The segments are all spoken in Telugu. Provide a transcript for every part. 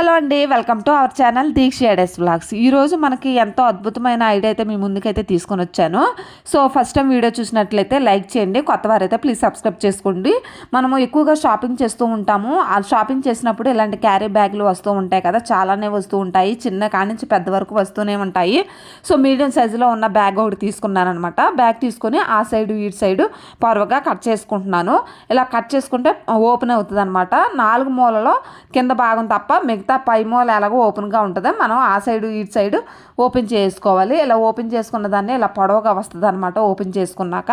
హలో అండి welcome to our channel Deeksha ఎడెస్ blogs ఈరోజు మనకి ఎంతో అద్భుతమైన ఐడియా అయితే మీ ముందుకైతే తీసుకొని వచ్చాను. సో ఫస్ట్ టైం వీడియో చూసినట్లయితే లైక్ చేయండి కొత్త వారైతే ప్లీజ్ సబ్స్క్రైబ్ చేసుకోండి. మనము ఎక్కువగా షాపింగ్ చేస్తూ ఉంటాము. ఆ షాపింగ్ చేసినప్పుడు ఇలాంటి క్యారీ బ్యాగులు వస్తూ ఉంటాయి కదా చాలానే వస్తూ ఉంటాయి. చిన్న కాడి నుంచి పెద్ద వరకు వస్తూనే ఉంటాయి. సో మీడియం సైజులో ఉన్న బ్యాగ్ ఒకటి తీసుకున్నాను అనమాట బ్యాగ్ తీసుకొని ఆ సైడ్ ఇటు సైడ్ పొరవగా కట్ చేసుకుంటున్నాను. ఇలా కట్ చేసుకుంటే ఓపెన్ అవుతుంది నాలుగు మూలలో కింద భాగం తప్ప మిగతా పై మూల ఎలాగో ఓపెన్గా ఉంటుంది మనం ఆ సైడు ఇటు సైడు ఓపెన్ చేసుకోవాలి. ఇలా ఓపెన్ చేసుకున్న దాన్ని ఇలా పొడవుగా వస్తుంది అనమాట ఓపెన్ చేసుకున్నాక.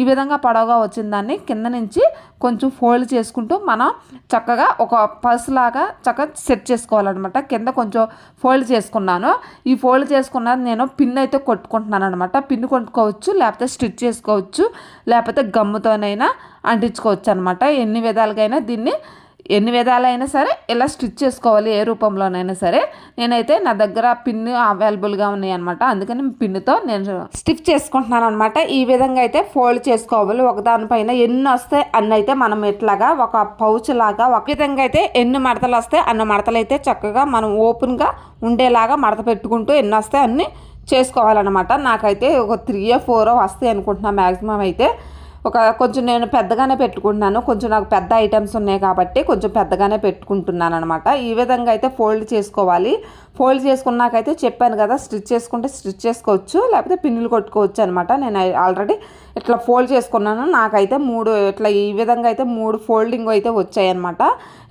ఈ విధంగా పొడవుగా వచ్చిన దాన్ని కింద నుంచి కొంచెం ఫోల్డ్ చేసుకుంటూ మనం చక్కగా ఒక పర్స్ లాగా చక్కగా సెట్ చేసుకోవాలన్నమాట. కింద కొంచెం ఫోల్డ్ చేసుకున్నాను. ఈ ఫోల్డ్ చేసుకున్నది నేను పిన్ అయితే కొట్టుకుంటున్నాను అనమాట పిన్ కొట్టుకోవచ్చు లేకపోతే స్టిచ్ చేసుకోవచ్చు లేకపోతే గమ్ముతోనైనా అంటించుకోవచ్చు అనమాట ఎన్ని విధాలుగా దీన్ని ఎన్ని విధాలైనా సరే ఇలా స్టిచ్ చేసుకోవాలి ఏ రూపంలోనైనా సరే. నేనైతే నా దగ్గర పిన్ను అవైలబుల్గా ఉన్నాయి అనమాట అందుకని పిన్నుతో నేను స్టిచ్ చేసుకుంటున్నాను అనమాట ఈ విధంగా అయితే ఫోల్డ్ చేసుకోవాలి. ఒకదానిపైన ఎన్ని వస్తాయి అన్ని అయితే మనం ఎట్లాగా ఒక పౌచ్ లాగా ఒక విధంగా అయితే ఎన్ని మడతలు వస్తాయి అన్ని మడతలు అయితే చక్కగా మనం ఓపెన్గా ఉండేలాగా మడత పెట్టుకుంటూ ఎన్ని వస్తాయి అన్ని చేసుకోవాలన్నమాట. నాకైతే ఒక త్రీ ఫోరో వస్తాయి అనుకుంటున్నాను మ్యాక్సిమం అయితే. ఒక కొంచెం నేను పెద్దగానే పెట్టుకుంటున్నాను. కొంచెం నాకు పెద్ద ఐటమ్స్ ఉన్నాయి కాబట్టి కొంచెం పెద్దగానే పెట్టుకుంటున్నాను అనమాట ఈ విధంగా అయితే ఫోల్డ్ చేసుకోవాలి. ఫోల్డ్ చేసుకున్నాకైతే చెప్పాను కదా స్టిచ్ చేసుకుంటే స్టిచ్ చేసుకోవచ్చు లేకపోతే పిన్నులు కొట్టుకోవచ్చు అనమాట నేను ఆల్రెడీ ఇట్లా ఫోల్డ్ చేసుకున్నాను. నాకైతే మూడు ఇట్లా ఈ విధంగా అయితే మూడు ఫోల్డింగ్ అయితే వచ్చాయన్నమాట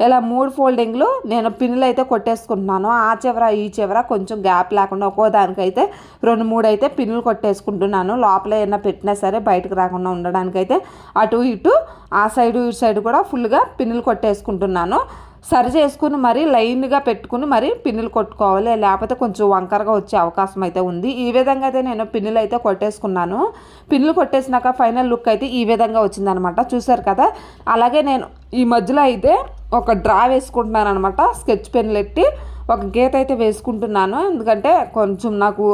ఇలా మూడు ఫోల్డింగ్లు నేను పిన్నులు అయితే కొట్టేసుకుంటున్నాను. ఆ చివర ఈ చివర కొంచెం గ్యాప్ లేకుండా ఒక్కో దానికైతే రెండు మూడు అయితే పిన్నులు కొట్టేసుకుంటున్నాను. లోపల ఏమైనా పెట్టినా సరే బయటకు రాకుండా ఉండడానికైతే అటు ఇటు ఆ సైడు ఇటు సైడు కూడా ఫుల్గా పిన్నులు కొట్టేసుకుంటున్నాను. సరి చేసుకుని మరీ లైన్గా పెట్టుకుని మరి పిన్నులు కొట్టుకోవాలి. లేకపోతే కొంచెం వంకరగా వచ్చే అవకాశం అయితే ఉంది. ఈ విధంగా అయితే నేను పిన్నులు అయితే కొట్టేసుకున్నాను. పిన్నులు కొట్టేసినాక ఫైనల్ లుక్ అయితే ఈ విధంగా వచ్చిందనమాట. చూసారు కదా? అలాగే నేను ఈ మధ్యలో అయితే ఒక డ్రా వేసుకుంటున్నాను అనమాట స్కెచ్ పెన్లు ఎట్టి ఒక గీత అయితే వేసుకుంటున్నాను. ఎందుకంటే కొంచెం నాకు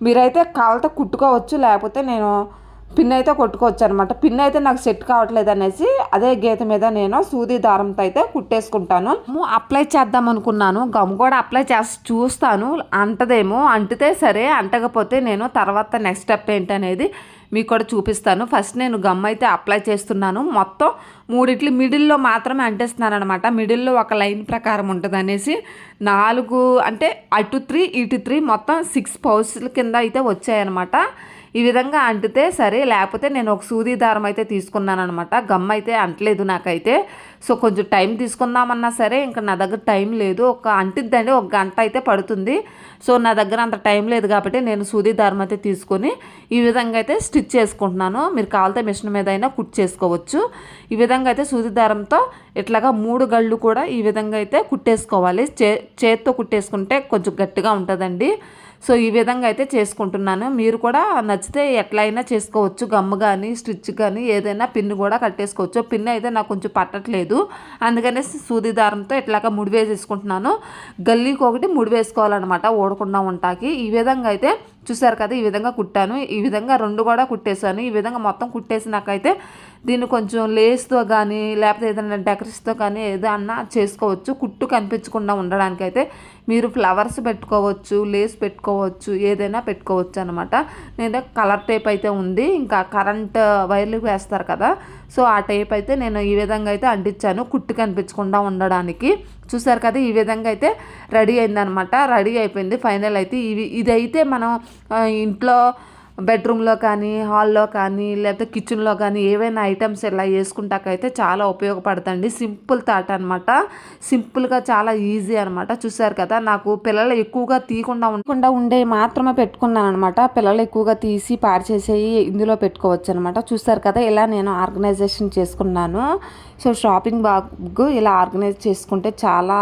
మీరైతే కాళ్ళతో కుట్టుకోవచ్చు. లేకపోతే నేను పిన్ అయితే కొట్టుకోవచ్చు అనమాట పిన్ అయితే నాకు సెట్ కావట్లేదు అనేసి అదే గీత మీద నేను సూది దారంతో అయితే కుట్టేసుకుంటాను. అప్లై చేద్దాం అనుకున్నాను. గమ్ కూడా అప్లై చేసి చూస్తాను. అంటదేమో అంటితే సరే అంటకపోతే నేను తర్వాత నెక్స్ట్ స్టెప్ ఏంటనేది మీకు కూడా చూపిస్తాను. ఫస్ట్ నేను గమ్ అయితే అప్లై చేస్తున్నాను. మొత్తం మూడిట్లు మిడిల్లో మాత్రమే అంటేస్తున్నాను అనమాట మిడిల్లో ఒక లైన్ ప్రకారం ఉంటుంది అనేసి నాలుగు అంటే అటు త్రీ ఇటు త్రీ మొత్తం సిక్స్ పౌస్ల కింద అయితే వచ్చాయన్నమాట. ఈ విధంగా అంటితే సరే లేకపోతే నేను ఒక సూది దారం అయితే తీసుకున్నాను అనమాట గమ్ అయితే అంటలేదు నాకైతే. సో కొంచెం టైం తీసుకుందామన్నా సరే ఇంకా నా దగ్గర టైం లేదు. ఒక అంటిద్దండి ఒక గంట అయితే పడుతుంది. సో నా దగ్గర అంత టైం లేదు కాబట్టి నేను సూది దారం అయితే తీసుకొని ఈ విధంగా అయితే స్టిచ్ చేసుకుంటున్నాను. మీరు కావాలితే మిషన్ మీద అయినా కుట్ చేసుకోవచ్చు. ఈ విధంగా అయితే సూది దారంతో ఇట్లాగా మూడు గళ్ళు కూడా ఈ విధంగా అయితే కుట్టేసుకోవాలి. చే చేత్తో కుట్టేసుకుంటే కొంచెం గట్టిగా ఉంటుందండి. సో ఈ విధంగా అయితే చేసుకుంటున్నాను. మీరు కూడా నచ్చితే ఎట్లయినా చేసుకోవచ్చు. గమ్ము కానీ స్టిచ్ కానీ ఏదైనా పిన్ కూడా కట్టేసుకోవచ్చు. పిన్ అయితే నాకు కొంచెం పట్టట్లేదు. అందుకనే సూది దారంతో ఇట్లాగా ముడివేసేసుకుంటున్నాను గల్లీకి ఒకటి ముడివేసుకోవాలన్నమాట ఓడకుండా ఉంటాకి. ఈ విధంగా అయితే చూసారు కదా ఈ విధంగా కుట్టాను. ఈ విధంగా రెండు కూడా కుట్టేశాను. ఈ విధంగా మొత్తం కుట్టేసినాకైతే దీన్ని కొంచెం లేస్తో కానీ లేకపోతే ఏదైనా డెకరేషన్తో కానీ ఏదన్నా చేసుకోవచ్చు. కుట్టు కనిపించకుండా ఉండడానికి అయితే మీరు ఫ్లవర్స్ పెట్టుకోవచ్చు లేస్ పెట్టుకోవచ్చు ఏదైనా పెట్టుకోవచ్చు అనమాట నేను కలర్ టేప్ అయితే ఉంది. ఇంకా కరెంట్ వైర్లు వేస్తారు కదా సో ఆ టేప్ అయితే నేను ఈ విధంగా అయితే అంటించాను. కుట్టు కనిపించకుండా ఉండడానికి. చూసారు కదా ఈ విధంగా అయితే రెడీ అయిందనమాట రెడీ అయిపోయింది ఫైనల్ అయితే. ఇవి ఇదైతే మనం ఇంట్లో బెడ్రూమ్లో కానీ హాల్లో కానీ లేకపోతే కిచెన్లో కానీ ఏవైనా ఐటమ్స్ ఇలా వేసుకుంటాకైతే చాలా ఉపయోగపడుతుంది సింపుల్ థాట్ అనమాట సింపుల్గా చాలా ఈజీ అనమాట చూసారు కదా నాకు పిల్లలు ఎక్కువగా తీయకుండా ఉండకుండా ఉండే మాత్రమే పెట్టుకున్నాను అనమాట పిల్లలు ఎక్కువగా తీసి పాడు చేసేవి ఇందులో పెట్టుకోవచ్చు అనమాట చూసారు కదా ఇలా నేను ఆర్గనైజేషన్ చేసుకున్నాను. సో షాపింగ్ బాగ్ ఇలా ఆర్గనైజ్ చేసుకుంటే చాలా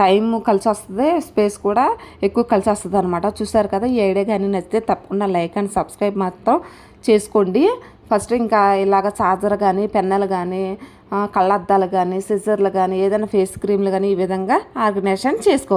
టైం కలిసి వస్తుంది స్పేస్ కూడా ఎక్కువ కలిసి వస్తుంది అనమాట చూసారు కదా ఈ ఐడియా కానీ నచ్చితే తప్పకుండా లైక్ అండ్ సబ్స్క్రైబ్ మాత్రం చేసుకోండి. ఫస్ట్ ఇంకా ఇలాగ చార్జర్ కానీ పెన్నెలు కానీ కళ్ళద్దాలు కానీ సిజర్లు కానీ ఏదైనా ఫేస్ క్రీమ్లు కానీ ఈ విధంగా ఆర్గనైజేషన్ చేసుకోవచ్చు.